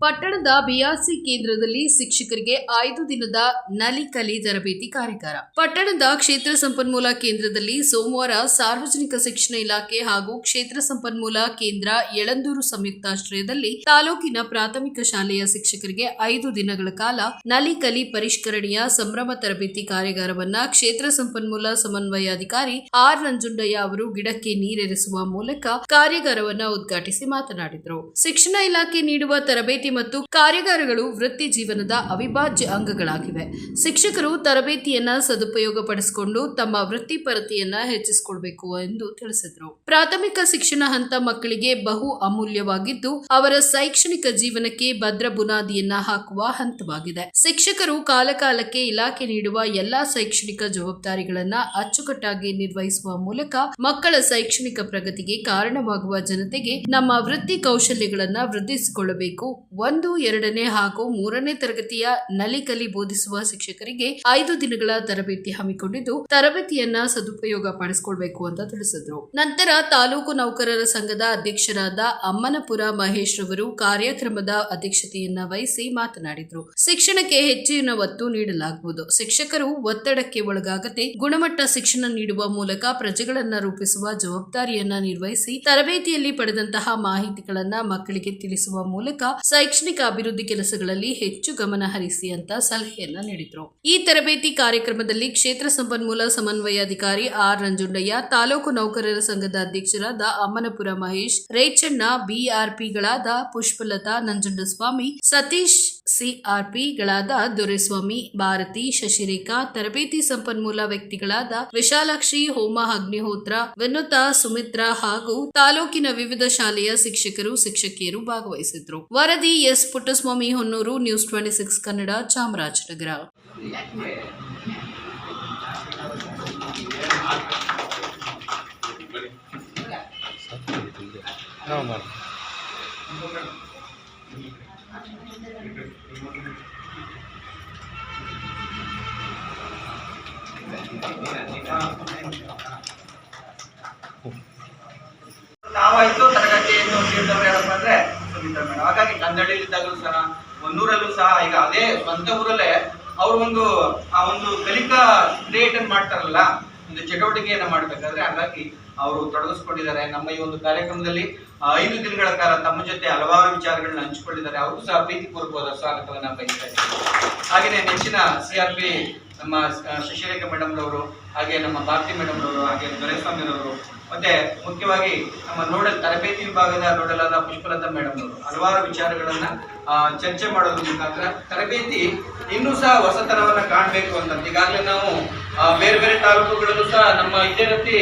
ಪಟ್ಟಣದ ಬಿಆರ್ಸಿ ಕೇಂದ್ರದಲ್ಲಿ ಶಿಕ್ಷಕರಿಗೆ ಐದು ದಿನದ ನಲಿಕಲಿ ತರಬೇತಿ ಕಾರ್ಯಾಗಾರ. ಪಟ್ಟಣದ ಕ್ಷೇತ್ರ ಸಂಪನ್ಮೂಲ ಕೇಂದ್ರದಲ್ಲಿ ಸೋಮವಾರ ಸಾರ್ವಜನಿಕ ಶಿಕ್ಷಣ ಇಲಾಖೆ ಹಾಗೂ ಕ್ಷೇತ್ರ ಸಂಪನ್ಮೂಲ ಕೇಂದ್ರ ಯಳಂದೂರು ಸಂಯುಕ್ತಾಶ್ರಯದಲ್ಲಿ ತಾಲೂಕಿನ ಪ್ರಾಥಮಿಕ ಶಾಲೆಯ ಶಿಕ್ಷಕರಿಗೆ ಐದು ದಿನಗಳ ಕಾಲ ನಲಿಕಲಿ ಪರಿಷ್ಕರಣೆಯ ಸಂಭ್ರಮ ತರಬೇತಿ ಕಾರ್ಯಾಗಾರವನ್ನ ಕ್ಷೇತ್ರ ಸಂಪನ್ಮೂಲ ಸಮನ್ವಯಾಧಿಕಾರಿ ಆರ್ ನಂಜುಂಡಯ್ಯ ಅವರು ಗಿಡಕ್ಕೆ ನೀರೆರೆಸುವ ಮೂಲಕ ಕಾರ್ಯಾಗಾರವನ್ನ ಉದ್ಘಾಟಿಸಿ ಮಾತನಾಡಿದರು. ಶಿಕ್ಷಣ ಇಲಾಖೆ ನೀಡುವ ತರಬೇತಿ ಮತ್ತು ಕಾರ್ಯಾಗಾರಗಳು ವೃತ್ತಿ ಜೀವನದ ಅವಿಭಾಜ್ಯ ಅಂಗಗಳಾಗಿವೆ. ಶಿಕ್ಷಕರು ತರಬೇತಿಯನ್ನ ಸದುಪಯೋಗಪಡಿಸಿಕೊಂಡು ತಮ್ಮ ವೃತ್ತಿಪರತೆಯನ್ನ ಹೆಚ್ಚಿಸಿಕೊಳ್ಬೇಕು ಎಂದು ತಿಳಿಸಿದರು. ಪ್ರಾಥಮಿಕ ಶಿಕ್ಷಣ ಹಂತ ಮಕ್ಕಳಿಗೆ ಬಹು ಅಮೂಲ್ಯವಾಗಿದ್ದು, ಅವರ ಶೈಕ್ಷಣಿಕ ಜೀವನಕ್ಕೆ ಭದ್ರ ಬುನಾದಿಯನ್ನ ಹಾಕುವ ಹಂತವಾಗಿದೆ. ಶಿಕ್ಷಕರು ಕಾಲಕಾಲಕ್ಕೆ ಇಲಾಖೆ ನೀಡುವ ಎಲ್ಲಾ ಶೈಕ್ಷಣಿಕ ಜವಾಬ್ದಾರಿಗಳನ್ನ ಅಚ್ಚುಕಟ್ಟಾಗಿ ನಿರ್ವಹಿಸುವ ಮೂಲಕ ಮಕ್ಕಳ ಶೈಕ್ಷಣಿಕ ಪ್ರಗತಿಗೆ ಕಾರಣವಾಗುವ ಜನತೆಗೆ ನಮ್ಮ ವೃತ್ತಿ ಕೌಶಲ್ಯಗಳನ್ನ ವೃದ್ಧಿಸಿಕೊಳ್ಳಬೇಕು ಒಂದು, ಎರಡನೇ ಹಾಗೂ ಮೂರನೇ ತರಗತಿಯ ನಲಿಕಲಿ ಬೋಧಿಸುವ ಶಿಕ್ಷಕರಿಗೆ ಐದು ದಿನಗಳ ತರಬೇತಿ ಹಮ್ಮಿಕೊಂಡಿದ್ದು, ತರಬೇತಿಯನ್ನ ಸದುಪಯೋಗ ಪಡಿಸಿಕೊಳ್ಬೇಕು ಅಂತ ತಿಳಿಸಿದ್ರು. ನಂತರ ತಾಲೂಕು ನೌಕರರ ಸಂಘದ ಅಧ್ಯಕ್ಷರಾದ ಅಮ್ಮನಪುರ ಮಹೇಶ್ ರವರು ಕಾರ್ಯಕ್ರಮದ ಅಧ್ಯಕ್ಷತೆಯನ್ನ ವಹಿಸಿ ಮಾತನಾಡಿದ್ರು. ಶಿಕ್ಷಣಕ್ಕೆ ಹೆಚ್ಚಿನ ಒತ್ತು ನೀಡಲಾಗುವುದು. ಶಿಕ್ಷಕರು ಒತ್ತಡಕ್ಕೆ ಒಳಗಾಗದೆ ಗುಣಮಟ್ಟ ಶಿಕ್ಷಣ ನೀಡುವ ಮೂಲಕ ಪ್ರಜೆಗಳನ್ನ ರೂಪಿಸುವ ಜವಾಬ್ದಾರಿಯನ್ನ ನಿರ್ವಹಿಸಿ ತರಬೇತಿಯಲ್ಲಿ ಪಡೆದಂತಹ ಮಾಹಿತಿಗಳನ್ನ ಮಕ್ಕಳಿಗೆ ತಿಳಿಸುವ ಮೂಲಕ ಶೈಕ್ಷಣಿಕ ಅಭಿವೃದ್ಧಿ ಕೆಲಸಗಳಲ್ಲಿ ಹೆಚ್ಚು ಗಮನ ಹರಿಸಿ ಅಂತ ಸಲಹೆಯನ್ನ ನೀಡಿದ್ರು. ಈ ತರಬೇತಿ ಕಾರ್ಯಕ್ರಮದಲ್ಲಿ ಕ್ಷೇತ್ರ ಸಂಪನ್ಮೂಲ ಸಮನ್ವಯಾಧಿಕಾರಿ ಆರ್ ನಂಜುಂಡಯ್ಯ ತಾಲೂಕು ನೌಕರರ ಸಂಘದ ಅಧ್ಯಕ್ಷರಾದ ಅಮ್ಮನಪುರ ಮಹೇಶ್, ರೇಚಣ್ಣ ಬಿಆರ್ಪಿಗಳಾದ ಪುಷ್ಪಲತಾ ನಂಜುಂಡಸ್ವಾಮಿ, ಸತೀಶ್ ಸಿಆರ್ಪಿಗಳಾದ ದೊರೆಸ್ವಾಮಿ, ಭಾರತಿ ಶಶಿರೇಖಾ, ತರಬೇತಿ ಸಂಪನ್ಮೂಲ ವ್ಯಕ್ತಿಗಳಾದ ವಿಶಾಲಾಕ್ಷಿ, ಹೋಮ ಅಗ್ನಿಹೋತ್ರ, ವಿನುತಾ ಸುಮಿತ್ರಾ ಹಾಗೂ ತಾಲೂಕಿನ ವಿವಿಧ ಶಾಲೆಯ ಶಿಕ್ಷಕರು, ಶಿಕ್ಷಕಿಯರು ಭಾಗವಹಿಸಿದ್ರು. ವರದಿ S Puttaswamy Honnur news twenty six Kannada Chamarajanagar. ಕನ್ನಡಿಲಿದ್ದಾಗಲೂ ಸಹ, ಒಂದೂರಲ್ಲೂ ಸಹ ಈಗ ಅದೇ ಸ್ವಂತ ಊರಲ್ಲೇ ಅವರು ಒಂದು, ಆ ಒಂದು ಕಲಿಕಾ ಕ್ರಿಯೇಟ್ ಅನ್ನು ಮಾಡ್ತಾರಲ್ಲ, ಒಂದು ಚಟುವಟಿಕೆಯನ್ನ ಮಾಡಬೇಕಾದ್ರೆ ಹಾಗಾಗಿ ಅವರು ತೊಡಗಿಸ್ಕೊಂಡಿದ್ದಾರೆ. ನಮ್ಮ ಈ ಒಂದು ಕಾರ್ಯಕ್ರಮದಲ್ಲಿ ಐದು ದಿನಗಳ ಕಾಲ ತಮ್ಮ ಜೊತೆ ಹಲವಾರು ವಿಚಾರಗಳನ್ನ ಹಂಚಿಕೊಂಡಿದ್ದಾರೆ. ಅವರು ಸಹ ಪ್ರೀತಿಪೂರ್ವಕವಾದ ಸ್ವಾಗತವನ್ನ ಬಯಸ್ತಾ ಹಾಗೆಯೇ ನೆಚ್ಚಿನ ಸಿ ಆರ್ ಪಿ ನಮ್ಮ ಶಶಿರೇಖಾ ಮೇಡಮ್ ರವರು ಹಾಗೆ ನಮ್ಮ ಭಾರತಿ ಮೇಡಮ್ ರವರು ಹಾಗೆ ದೊರೆಸ್ವಾಮಿ ರವರು ಮತ್ತೆ ಮುಖ್ಯವಾಗಿ ನಮ್ಮ ನೋಡಲ್ ತರಬೇತಿ ವಿಭಾಗದ ನೋಡಲ್ ಆದ ಪುಷ್ಪಲತಾ ಮೇಡಮ್ ಅವರು ಹಲವಾರು ವಿಚಾರಗಳನ್ನ ಚರ್ಚೆ ಮಾಡೋದ್ರ ಮುಖಾಂತರ ತರಬೇತಿ ಇನ್ನೂ ಸಹ ಹೊಸತನವನ್ನ ಕಾಣಬೇಕು ಅಂತ ಈಗಾಗಲೇ ನಾವು ಬೇರೆ ಬೇರೆ ತಾಲೂಕುಗಳಲ್ಲೂ ಸಹ ನಮ್ಮ ಇದೇ ರೀತಿ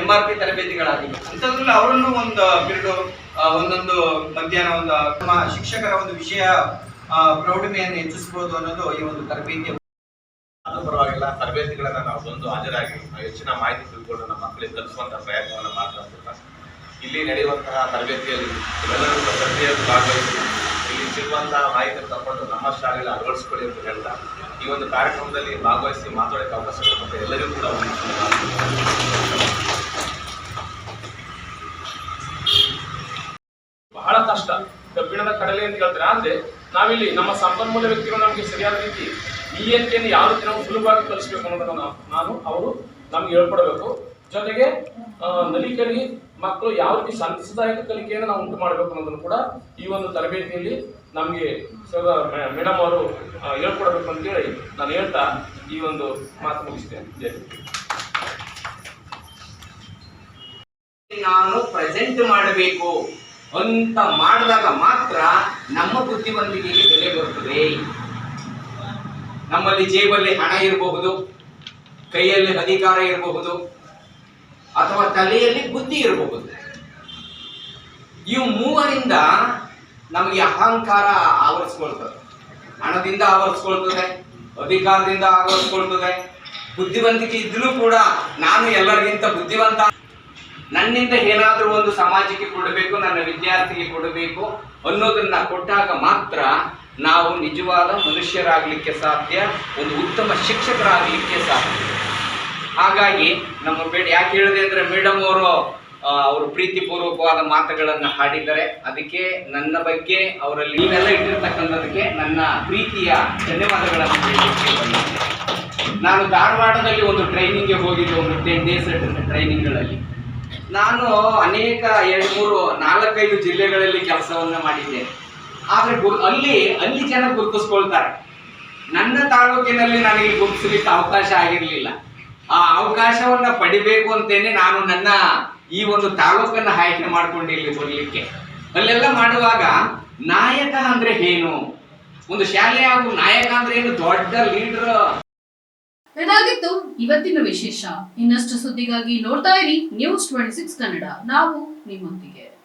ಎಂ ಆರ್ ಪಿ ತರಬೇತಿಗಳಾಗಿವೆ. ಅಂಥದ್ರಲ್ಲಿ ಅವರನ್ನು ಒಂದು ಬಿರುಡು ಒಂದೊಂದು ಮಧ್ಯಾಹ್ನ ಒಂದು, ನಮ್ಮ ಶಿಕ್ಷಕರ ಒಂದು ವಿಷಯ ಪ್ರೌಢಿಮೆಯನ್ನು ಹೆಚ್ಚಿಸಬಹುದು ಅನ್ನೋದು ಈ ಒಂದು ತರಬೇತಿಯ ಪರವಾಗಿಲ್ಲ ತರಬೇತಿಗಳನ್ನ ನಾವು ಬಂದು ಹಾಜರಾಗಿ ಹೆಚ್ಚಿನ ಮಾಹಿತಿ ತಿಳ್ಕೊಂಡು ನಮ್ಮ ಮಕ್ಕಳಿಗೆ ಕಲಿಸುವಂತಹ ಪ್ರಯತ್ನವನ್ನು ಮಾಡ್ತಾ. ಇಲ್ಲಿ ನಡೆಯುವಂತಹ ತರಬೇತಿಯಲ್ಲಿ ಎಲ್ಲರೂ ಪ್ರತಿಯೊಂದು ಭಾಗವಹಿಸಿ ಇಲ್ಲಿ ಸಿಗುವಂತಹ ಮಾಹಿತಿ ತಗೊಂಡು ನಮ್ಮ ಶಾಲೆಯಲ್ಲಿ ಅಳವಡಿಸ್ಕೊಳ್ಳಿ ಅಂತ ಹೇಳ್ತಾ ಈ ಒಂದು ಕಾರ್ಯಕ್ರಮದಲ್ಲಿ ಭಾಗವಹಿಸಿ ಮಾತಾಡೋಕ್ಕೆ ಅವಕಾಶ ಕೊಟ್ಟಂತ ಎಲ್ಲರಿಗೂ ಕೂಡ ಬಹಳ ಕಷ್ಟ ಕಬ್ಬಿಣದ ಕಡಲೆ ಅಂತ ಹೇಳ್ತಾರೆ ಆದ್ರೆ ನಾವಿಲ್ಲಿ ನಮ್ಮ ಸಂಪನ್ಮೂಲ ವ್ಯಕ್ತಿಗಳು ನಮಗೆ ಸರಿಯಾದ ರೀತಿ ನಿಯಂತ್ರೆಯನ್ನು ಯಾವ ರೀತಿ ನಾವು ಸುಲಭವಾಗಿ ಕಲಿಸ್ಬೇಕು ಅನ್ನೋದನ್ನು ನಾನು, ಅವರು ನಮ್ಗೆ ಹೇಳ್ಕೊಡ್ಬೇಕು. ಜೊತೆಗೆ ನಲಿಕಲಿ ಮಕ್ಕಳು ಯಾವ ರೀತಿ ಸಾಂಪ್ರದಾಯಿಕ ಕಲಿಕೆಯನ್ನು ನಾವು ಉಂಟು ಮಾಡಬೇಕು ಅನ್ನೋದನ್ನು ಕೂಡ ಈ ಒಂದು ತರಬೇತಿಯಲ್ಲಿ ನಮಗೆ ಮೇಡಮ್ ಅವರು ಹೇಳ್ಕೊಡ್ಬೇಕು ಅಂತೇಳಿ ನಾನು ಹೇಳ್ತಾ ಈ ಒಂದು ಮಾತು ಮುಗಿಸ್ತೇನೆ. ನಾನು ಪ್ರೆಸೆಂಟ್ ಮಾಡಬೇಕು ಅಂತ ಮಾಡಿದಾಗ ಮಾತ್ರ ನಮ್ಮ ಬುದ್ಧಿವಂತಿಕೆಗೆ ಬೆಲೆ ಬರುತ್ತದೆ. ನಮ್ಮಲ್ಲಿ ಜೇಬಲ್ಲಿ ಹಣ ಇರಬಹುದು, ಕೈಯಲ್ಲಿ ಅಧಿಕಾರ ಇರಬಹುದು, ಅಥವಾ ತಲೆಯಲ್ಲಿ ಬುದ್ಧಿ ಇರಬಹುದು. ಇವು ಮೂವರಿಂದ ನಮಗೆ ಅಹಂಕಾರ ಆವರಿಸ್ಕೊಳ್ತದೆ. ಹಣದಿಂದ ಆವರಿಸ್ಕೊಳ್ತದೆ, ಅಧಿಕಾರದಿಂದ ಆವರಿಸ್ಕೊಳ್ತದೆ, ಬುದ್ಧಿವಂತಿಕೆ ಇದ್ರೂ ಕೂಡ ನಾನು ಎಲ್ಲರಿಗಿಂತ ಬುದ್ಧಿವಂತ. ನನ್ನಿಂದ ಏನಾದರೂ ಒಂದು ಸಮಾಜಕ್ಕೆ ಕೊಡಬೇಕು, ನನ್ನ ವಿದ್ಯಾರ್ಥಿಗೆ ಕೊಡಬೇಕು ಅನ್ನೋದನ್ನ ಕೊಟ್ಟಾಗ ಮಾತ್ರ ನಾವು ನಿಜವಾದ ಮನುಷ್ಯರಾಗಲಿಕ್ಕೆ ಸಾಧ್ಯ, ಒಂದು ಉತ್ತಮ ಶಿಕ್ಷಕರಾಗಲಿಕ್ಕೆ ಸಾಧ್ಯ. ಹಾಗಾಗಿ ನಮ್ಮ ಬೇಡ ಯಾಕೆ ಹೇಳಿದೆ ಅಂದರೆ ಮೇಡಮ್ ಅವರು ಅವರು ಪ್ರೀತಿಪೂರ್ವಕವಾದ ಮಾತುಗಳನ್ನು ಹಾಡಿದ್ದಾರೆ. ಅದಕ್ಕೆ ನನ್ನ ಬಗ್ಗೆ ಅವರಲ್ಲಿ ನೀವೆಲ್ಲ ಇಟ್ಟಿರ್ತಕ್ಕಂಥದಕ್ಕೆ ನನ್ನ ಪ್ರೀತಿಯ ಧನ್ಯವಾದಗಳನ್ನು ಹೇಳಲಿಕ್ಕೆ ನಾನು ಧಾರವಾಡದಲ್ಲಿ ಒಂದು ಟ್ರೈನಿಂಗ್ಗೆ ಹೋಗಿದ್ದೆ, ಒಂದು ಟೆನ್ ಡೇಸ್ ಟ್ರೈನಿಂಗ್ಗಳಲ್ಲಿ ನಾನು ಅನೇಕ, ಎರಡು, ಮೂರು, ನಾಲ್ಕೈದು ಜಿಲ್ಲೆಗಳಲ್ಲಿ ಕೆಲಸವನ್ನು ಮಾಡಿದ್ದೇನೆ. ಆದ್ರೆ ಅಲ್ಲಿ ಅಲ್ಲಿ ಜನ ಗುರುತಿಸ್ಕೊಳ್ತಾರೆ. ನನ್ನ ತಾಲೂಕಿನಲ್ಲಿ ನನಗೆ ಗುರುತಿಸಲಿಕ್ಕೆ ಅವಕಾಶ ಆಗಿರಲಿಲ್ಲ. ಆ ಅವಕಾಶವನ್ನ ಪಡಿಬೇಕು ಅಂತೇನೆ ನಾನು ನನ್ನ ಈ ಒಂದು ತಾಲೂಕನ್ನ ಆಯ್ಕೆ ಮಾಡ್ಕೊಂಡು ಇಲ್ಲಿ ಬರ್ಲಿಕ್ಕೆ. ಅಲ್ಲೆಲ್ಲ ಮಾಡುವಾಗ ನಾಯಕ ಅಂದ್ರೆ ಏನು? ಒಂದು ಶಾಲೆ ಹಾಗೂ ನಾಯಕ ಅಂದ್ರೆ ಏನು? ದೊಡ್ಡ ಲೀಡರ್. ಇದಾಗಿತ್ತು ಇವತ್ತಿನ ವಿಶೇಷ. ಇನ್ನಷ್ಟು ಸುದ್ದಿಗಾಗಿ ನೋಡ್ತಾ ಇರಿ ನ್ಯೂಸ್ ಟ್ವೆಂಟಿ ಸಿಕ್ಸ್ ಕನ್ನಡ ನಾವು ನಿಮ್ಮೊಂದಿಗೆ.